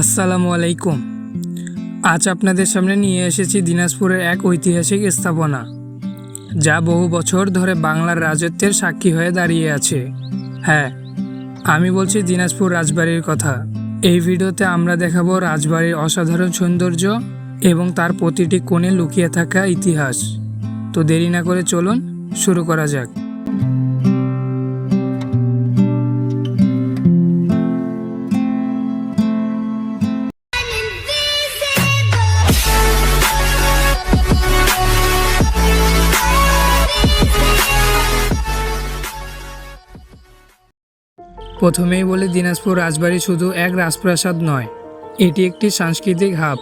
আসসালামু আলাইকুম। আজ আপনাদের সামনে নিয়ে এসেছি দিনাজপুরের এক ঐতিহাসিক স্থাপনা, যা বহু বছর ধরে বাংলার রাজত্বের সাক্ষী হয়ে দাঁড়িয়ে আছে। হ্যাঁ আমি বলছি দিনাজপুর রাজবাড়ির কথা। এই ভিডিওতে আমরা দেখাবো রাজবাড়ির অসাধারণ সৌন্দর্য এবং তার প্রতিটি কোণে লুকিয়ে থাকা ইতিহাস। তো দেরি না করে চলুন, শুরু করা যাক। প্রথমেই বলে দিনাজপুর রাজবাড়ি শুধু এক রাজপ্রাসাদ নয়, এটি একটি সাংস্কৃতিক হাব,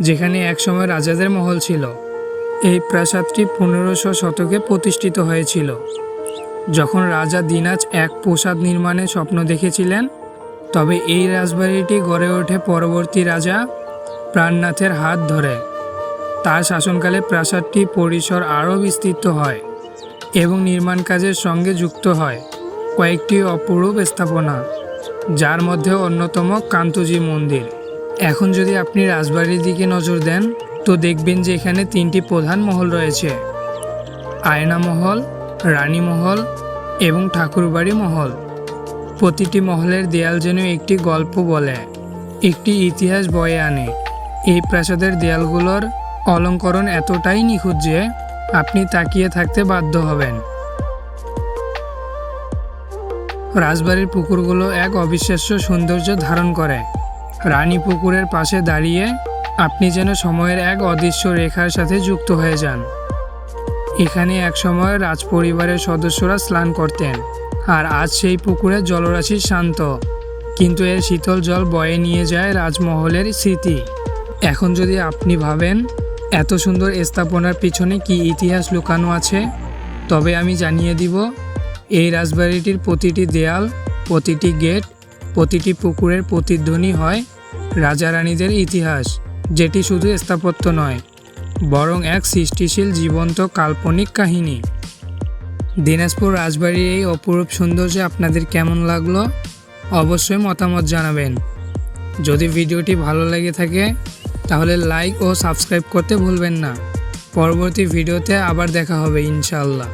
যেখানে একসময় রাজাদের মহল ছিল। এই প্রাসাদটি পনেরোশো শতকে প্রতিষ্ঠিত হয়েছিল। যখন রাজা দিনাজ এক প্রাসাদ নির্মাণের স্বপ্ন দেখেছিলেন, তবে এই রাজবাড়িটি গড়ে ওঠে পরবর্তী রাজা প্রাণনাথের হাত ধরে। তার শাসনকালে প্রাসাদটি পরিসর আরও বিস্তৃত হয় এবং নির্মাণ কাজের সঙ্গে যুক্ত হয়। কয়েকটি অপরূপ স্থাপনা, যার মধ্যে অন্যতম কান্তজি মন্দির। এখন যদি আপনি রাজবাড়ির দিকে নজর দেন, তো দেখবেন যে এখানে তিনটি প্রধান মহল রয়েছে। আয়না মহল রানী মহল এবং ঠাকুরবাড়ি মহল। প্রতিটি মহলের দেয়াল যেন একটি গল্প বলে, একটি ইতিহাস বয়ে আনে। এই প্রাসাদের দেয়ালগুলোর অলঙ্করণ এতটাই নিখুঁত যে আপনি তাকিয়ে থাকতে বাধ্য হবেন। রাজবাড়ির পুকুরগুলো এক অবিশ্বাস্য সৌন্দর্য ধারণ করে। রানী পুকুরের পাশে দাঁড়িয়ে আপনি যেন সময়ের এক অদৃশ্য রেখার সাথে যুক্ত হয়ে যান। এখানে একসময় রাজপরিবারের সদস্যরা স্নান করতেন, আর আজ সেই পুকুরে জলরাশি শান্ত, কিন্তু এর শীতল জল বয়ে নিয়ে যায় রাজমহলের স্মৃতি। এখন যদি আপনি ভাবেন, এত সুন্দর স্থাপনার পিছনে কি ইতিহাস লুকানো আছে, তবে আমি জানিয়ে দিব এই রাজবাড়িটির প্রতিটি দেয়াল, প্রতিটি গেট, প্রতিটি পুকুরের প্রতিধ্বনি হয় রাজা রানীদের ইতিহাস, যেটি শুধু স্থাপত্য নয়, বরং এক সৃষ্টিশীল, জীবন্ত, কাল্পনিক কাহিনী। দিনাজপুর রাজবাড়ির এই অপরূপ সৌন্দর্য আপনাদের কেমন লাগল? অবশ্যই মতামত জানাবেন। যদি ভিডিওটি ভালো লেগে থাকে, তাহলে লাইক ও সাবস্ক্রাইব করতে ভুলবেন না। পরবর্তী ভিডিওতে আবার দেখা হবে ইনশাআল্লাহ।